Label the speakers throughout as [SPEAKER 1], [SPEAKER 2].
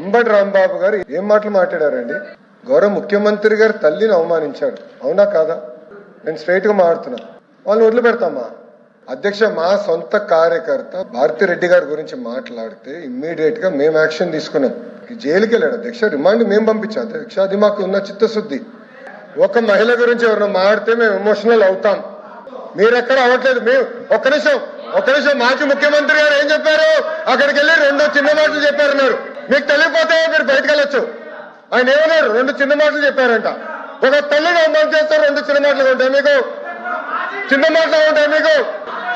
[SPEAKER 1] అంబటి రాంబాబు గారు ఏం మాటలు మాట్లాడారండి? గౌరవ ముఖ్యమంత్రి గారు తల్లిని అవమానించాడు. అవునా కాదా? నేను స్ట్రైట్గా మాట్లాడుతున్నా. వాళ్ళని వదిలిపెడతామా అధ్యక్ష మా సొంత కార్యకర్త భారతి రెడ్డి గారి గురించి మాట్లాడితే ఇమ్మీడియట్గా మేము యాక్షన్ తీసుకున్నాం. జైలుకి వెళ్ళాడు. అధ్యక్ష రిమాండ్ మేము పంపించాం. అధ్యక్ష అది మాకు ఉన్న చిత్తశుద్ధి. ఒక మహిళ గురించి ఎవరైనా మాడితే మేము ఎమోషనల్ అవుతాం. మీరెక్కడ అవ్వట్లేదు. మేము ఒక్క నిమిషం ఒక్క నిమిషం మాజీ ముఖ్యమంత్రి గారు ఏం చెప్పారు? అక్కడికి వెళ్ళి రెండో చిన్న మాటలు చెప్పారన్నారు. మీకు తెలియపోతే మీరు బయటకు వెళ్ళొచ్చు. ఆయన ఏమన్నారు? రెండు చిన్న మాటలు చెప్పారంట. ఒక తల్లిగా అవమానం చేస్తారు రెండు చిన్న మాటలు ఉంటాయి మీకు? చిన్న మాటలు ఉంటాయి మీకు?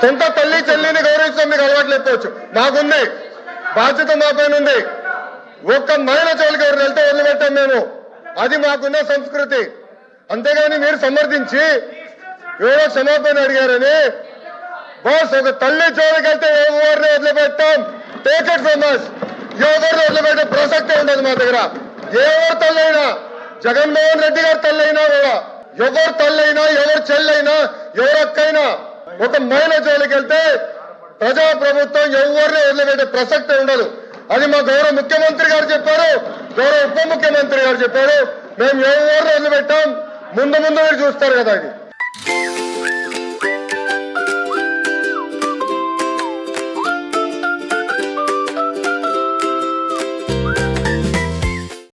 [SPEAKER 1] సొంత తల్లి చెల్లిని గౌరవిస్తాం మీకు అలవాటు ఎత్తవచ్చు నాకుంది బాధ్యత మా పైన ఉంది. ఒక్క మహిళ చోలికి ఎవరు వెళ్తే వదిలిపెట్టాం మేము? అది మాకున్న సంస్కృతి. అంతేగాని మీరు సమర్థించి ఎవరో క్షమాపణ అడిగారని బాస్ ఒక తల్లి జోలికి వెళ్తే ఎవరిని వదిలిపెట్టాం టేక్ ఇట్ ఫ్రమ్ ఎవరిని వదిలిపెట్టే ప్రసక్తే ఉండదు మా దగ్గర. ఎవరు తల్లైనా జగన్మోహన్ రెడ్డి గారి తల్లైనా కూడా ఎవరు తల్లైనా ఎవరు చెల్లైనా ఎవరు అక్కైనా ఒక మహిళ జోలికి వెళ్తే ప్రజా ప్రభుత్వం ఎవరిని వదిలిపెట్టే ప్రసక్తే ఉండదు. అది మా గౌరవ ముఖ్యమంత్రి గారు చెప్పారు గౌరవ ఉప ముఖ్యమంత్రి గారు చెప్పారు. మేము ఎవరిని వదిలిపెట్టాం? ముందు ముందు మీరు చూస్తారు కదా అది